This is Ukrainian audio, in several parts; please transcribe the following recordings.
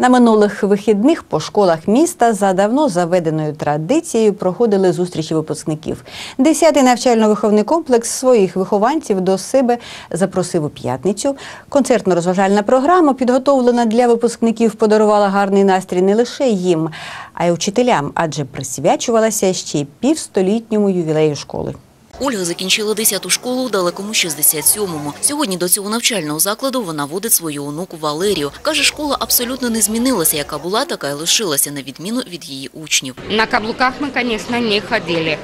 На минулих вихідних по школах міста за давно заведеною традицією проходили зустрічі випускників. Десятий навчально-виховний комплекс своїх вихованців до себе запросив у п'ятницю. Концертно-розважальна програма, підготовлена для випускників, подарувала гарний настрій не лише їм, а й учителям, адже присвячувалася ще й півстолітньому ювілею школи. Ольга закінчила 10-ту школу у далекому 67-му. Сьогодні до цього навчального закладу вона водить свою онуку Валерію. Каже, школа абсолютно не змінилася, яка була, така й лишилася, на відміну від її учнів. На каблуках ми, звісно, не ходили,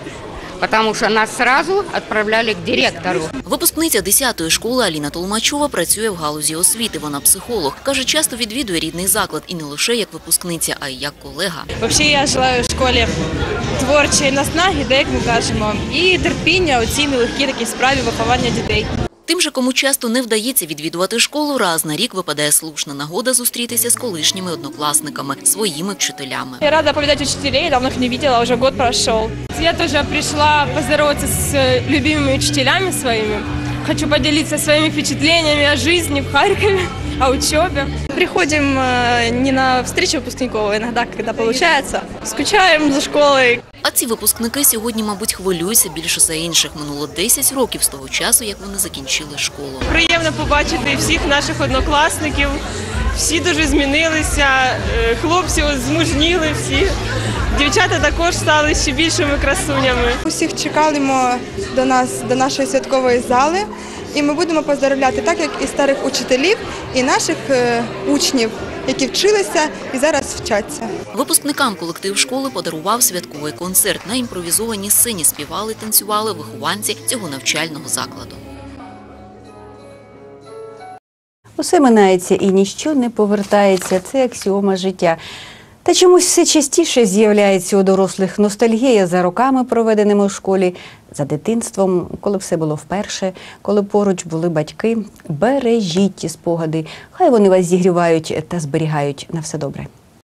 потому що нас сразу відправляли к директору. Випускниця 10-ї школи Аліна Толмачова працює в галузі освіти. Вона психолог. Каже, часто відвідує рідний заклад і не лише як випускниця, а й як колега. Взагалі я желаю школі творчої наснаги, де як ми кажемо, і терпіння у цій нелегкій такій справі виховання дітей. Тим же, кому часто не вдається відвідувати школу, раз на рік випадає слушна нагода зустрітися з колишніми однокласниками, своїми вчителями. Я рада повидать учителей, давно их не видела, уже год прошел. Я тоже пришла поздороваться с э, любимыми учителями своими. Хочу поделиться своими впечатлениями о жизни в Харькове, о учебе. Приходим э, не на встречу выпускников, а иногда, когда получается. Скучаем за школой. А ці випускники сьогодні, мабуть, хвилюються більше за інших. Минуло 10 років з того часу, як вони закінчили школу. Приємно побачити всіх наших однокласників. Всі дуже змінилися. е, Хлопці змужніли всі. Дівчата також стали ще більшими красунями. Усіх чекаємо до нас, до нашої святкової зали, і ми будемо поздоровляти так, як і старих учителів, і наших е, учнів, які вчилися і зараз вчаться. Випускникам колектив школи подарував святковий концерт. На імпровізованій сцені співали, танцювали вихованці цього навчального закладу. Усе минається і ніщо не повертається. Це аксіома життя. Та чомусь все частіше з'являється у дорослих ностальгія за роками, проведеними у школі, за дитинством, коли все було вперше, коли поруч були батьки. Бережіть ті спогади. Хай вони вас зігрівають та зберігають на все добре.